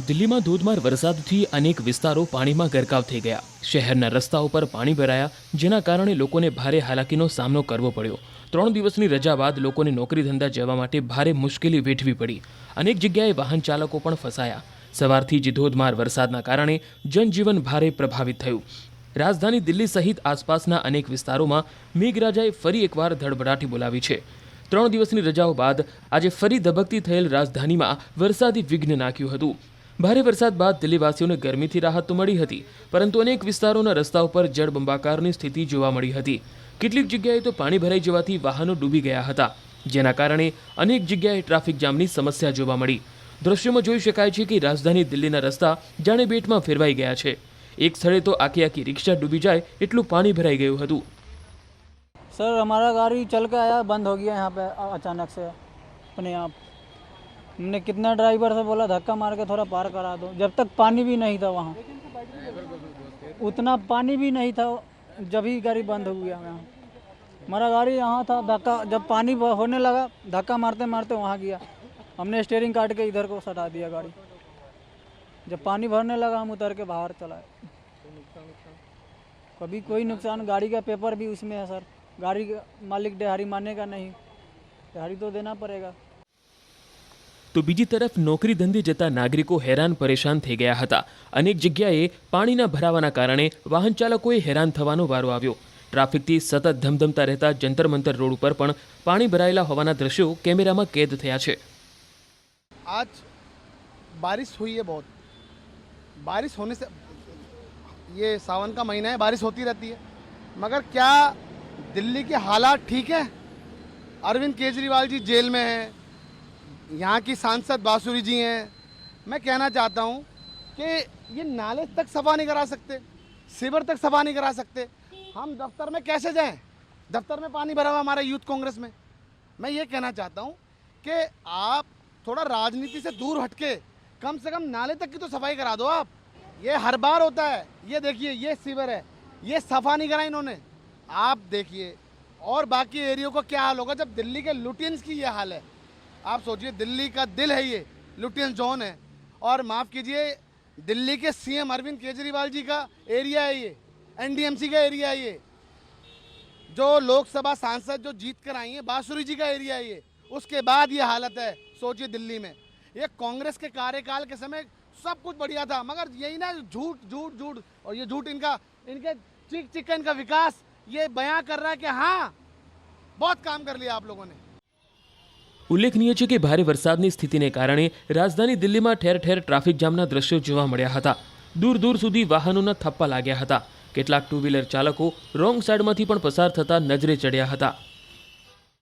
દિલ્હીમાં ધોધમાર વરસાદથી અનેક વિસ્તારો પાણીમાં ગરકાવ થઈ ગયા શહેરના રસ્તા ઉપર પાણી ભરાયા જેના કારણે લોકોને ભારે હાલાકીનો સામનો કરવો પડ્યો ત્રણ દિવસની રજા બાદ લોકોને નોકરી ધંધા જવા માટે ભારે મુશ્કેલી વેઠવી પડી અનેક જગ્યાએ વાહન ચાલકો પણ ફસાયા સવારથી જ ધોધમાર વરસાદના કારણે જનજીવન ભારે પ્રભાવિત થયું રાજધાની દિલ્હી સહિત આસપાસના અનેક વિસ્તારોમાં મેઘરાજાએ ફરી એકવાર ધડબડાટી બોલાવી છે ત્રણ દિવસની રજાઓ બાદ આજે ફરી ધબકતી થયેલ રાજધાનીમાં વરસાદી વિઘ્ન નાખ્યું હતું ભારે વરસાદ બાદ દિલ્હીવાસીઓને ગરમીથી રાહત તો મળી હતી પરંતુ અનેક વિસ્તારોના રસ્તા ઉપર જળબંબાકારની સ્થિતિ જોવા મળી હતી કેટલીક જગ્યાએ તો પાણી ભરાઈ જવાથી વાહનો ડૂબી ગયા હતા જેના કારણે અનેક જગ્યાએ ટ્રાફિક જામની સમસ્યા જોવા મળી દ્રશ્યોમાં જોઈ શકાય છે કે રાજધાની દિલ્હીના રસ્તા જાણે બેટમાં ફેરવાઈ ગયા છે એક સ્થળે તો આખી આખી રિક્ષા ડૂબી જાય એટલું પાણી ભરાઈ ગયું હતું સર અમારા ગાડી ચલ આયા બંધ હો ગયા યહાં પે અચાનક સે अपने आप हमने कितना ड्राइवर से बोला धक्का मार के थोड़ा पार करा दो जब तक पानी भी नहीं था वहाँ उतना पानी भी नहीं था जब ही गाड़ी बंद हो गया वहाँ हमारा गाड़ी यहाँ था धक्का जब पानी होने लगा धक्का मारते मारते वहाँ गया हमने स्टेयरिंग काट के इधर को सटा दिया गाड़ी जब पानी भरने लगा हम उतर के बाहर चलाए कभी कोई नुकसान गाड़ी का पेपर भी उसमें है सर गाड़ी का मालिक दिहाड़ी मानेगा नहीं दिहाड़ी तो देना पड़ेगा तो बीजी तरफ नौकरी धंधे जता नागरिको हैरान परेशान થઈ ગયા હતા अनेक જગ્યાએ પાણીના ભરાવાના કારણે વાહન ચાલકોએ હેરાન થવાનું વારો આવ્યો ટ્રાફિક થી સતત ધમધમતા રહેતા જંત્ર મંતર રોડ પર પણ પાણી ભરાયેલા હોવાના દ્રશ્યો કેમેરામાં કેદ થયા છે આજ બારિશ થઈ હે બહોત બારિશ હોને સે યે સાવન કા મહિના હે બારિશ હોતી રહેતી હે મગર ક્યા દિલ્હી કે હાલાત ઠીક હે અરવિંદ केजरीवाल जी જેલ મે હે यहाँ की सांसद बासुरी जी हैं मैं कहना चाहता हूँ कि ये नाले तक सफा नहीं करा सकते सिवर तक सफा नहीं करा सकते हम दफ्तर में कैसे जाएं दफ्तर में पानी भरा हुआ हमारे यूथ कांग्रेस में मैं ये कहना चाहता हूँ कि आप थोड़ा राजनीति से दूर हटके कम से कम नाले तक की तो सफाई करा दो आप ये हर बार होता है ये देखिए ये सीवर है ये सफा नहीं करा इन्होंने आप देखिए और बाकी एरियो का क्या हाल होगा जब दिल्ली के लुटियंस की ये हाल है आप सोचिए दिल्ली का दिल है ये लुटियन जोन है और माफ़ कीजिए दिल्ली के सीएम अरविंद केजरीवाल जी का एरिया है ये एनडीएमसी का एरिया है ये जो लोकसभा सांसद जो जीत कर आई हैं बांसुरी जी का एरिया है ये उसके बाद ये हालत है सोचिए दिल्ली में ये कांग्रेस के कार्यकाल के समय सब कुछ बढ़िया था मगर यही ना झूठ झूठ झूठ और ये झूठ इनका इनके चिक चिकन का विकास ये बयां कर रहा है कि हाँ बहुत काम कर लिया आप लोगों ने ઉલ્લેખનીય છે કે ભારે વરસાદની સ્થિતિને કારણે રાજધાની દિલ્હીમાં ઠેર ઠેર ટ્રાફિક જામના દ્રશ્યો જોવા મળ્યા હતા દૂર દૂર સુધી વાહનોના થપ્પા લાગ્યા હતા કેટલાક ટુ વ્હીલર ચાલકો રોંગ સાઇડમાંથી પણ પસાર થતા નજરે ચડ્યા હતા